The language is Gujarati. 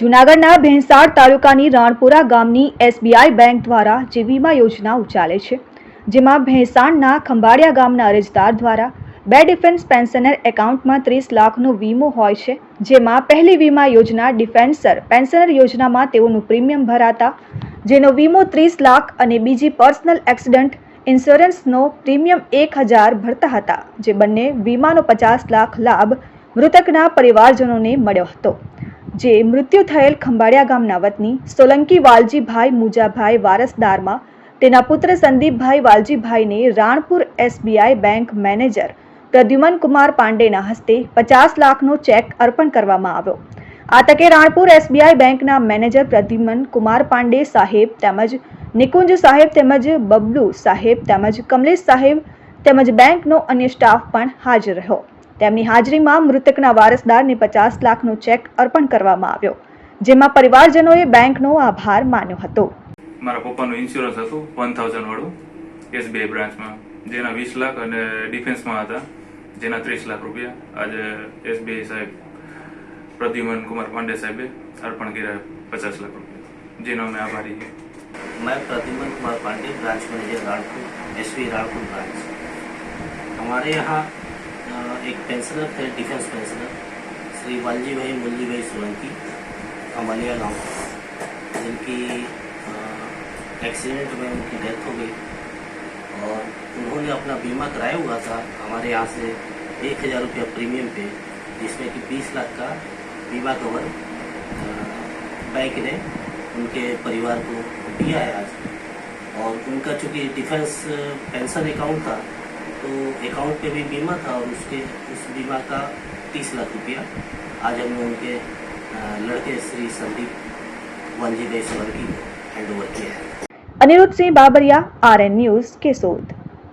જૂનાગઢના ભેંસાડ તાલુકાની રાણપુરા ગામની એસબીઆઈ બેંક દ્વારા જે વીમા યોજના ચાલે છે, જેમાં ભેંસાણના ખંભાળિયા ગામના અરજદાર દ્વારા બે ડિફેન્સ પેન્શનર એકાઉન્ટમાં ત્રીસ લાખનો વીમો હોય છે, જેમાં પહેલી વીમા યોજના ડિફેન્સર પેન્શનર યોજનામાં તેઓનું પ્રીમિયમ ભરાતા, જેનો વીમો ત્રીસ લાખ અને બીજી પર્સનલ એક્સિડન્ટ ઇન્સ્યોરન્સનો પ્રીમિયમ એક હજાર ભરતા હતા, જે બંને વીમાનો પચાસ લાખ લાભ મૃતકના પરિવારજનોને મળ્યો હતો, જે મૃત્યુ થયેલ ખંભાળિયા ગામના વતની સોલંકી વાલજીભાઈ મુજાભાઈ વારસદારમાં તેના પુત્ર સંદીપભાઈ વાલજીભાઈને Ranpur SBI bank manager Pradyuman Kumar પાંડેના હસ્તે પચાસ લાખનો ચેક અર્પણ કરવામાં આવ્યો. આ તકે રાણપુર એસબીઆઈ બેંકના મેનેજર પ્રદ્યુમન કુમાર પાંડે સાહેબ તેમજ નિકુંજ સાહેબ તેમજ બબલુ સાહેબ તેમજ કમલેશ સાહેબ તેમજ બેંકનો અન્ય સ્ટાફ પણ હાજર રહ્યો. તેમની હાજરીમાં મૃતકના વારસદારને પચાસ લાખનો ચેક અર્પણ કરવામાં આવ્યો જેમાં પરિવારજનોએ બેંકનો આભાર માન્યો હતો મારા પપ્પાનું ઇન્સ્યોરન્સ હતું વન થાઉઝન્ડ વાળું એસબીઆઈ બ્રાન્ચમાં જેના વીસ લાખ અને ડિફેન્સમાં હતા જેના ત્રીસ લાખ રૂપિયા આજે એસબીઆઈ સાહેબ પ્રદ્યુમન કુમાર પાંડે સાહેબે અર્પણ કર્યા પચાસ લાખ રૂપિયા જેનો અમે આભારી છીએ मैं Pradyuman Kumar Pandey branch manager Ranpur S Ranpur branch हमारे यहाँ अ, एक पेंशनर थे, डिफेंस पेंशनर श्री वालजी भाई मुलजी भाई सोलंकी अमलिया गाँव। जिनकी एक्सीडेंट में उनकी डेथ हो गई। और उन्होंने अपना बीमा कराया हुआ था हमारे यहाँ से एक हज़ार रुपया प्रीमियम पे, जिसमें कि बीस लाख का बीमा कवर बैंक ने उनके परिवार को दिया है आज। और उनका चूँकि डिफेंस पेंशन अकाउंट था तो अकाउंट पे भी बीमा था और उसके उस बीमा का तीस लाख रुपया। आज हमने उनके लड़के श्री संदीप वंजी देशवर की हैंड ओवर किया है। Anirudh Singh Babariya R N news के सोद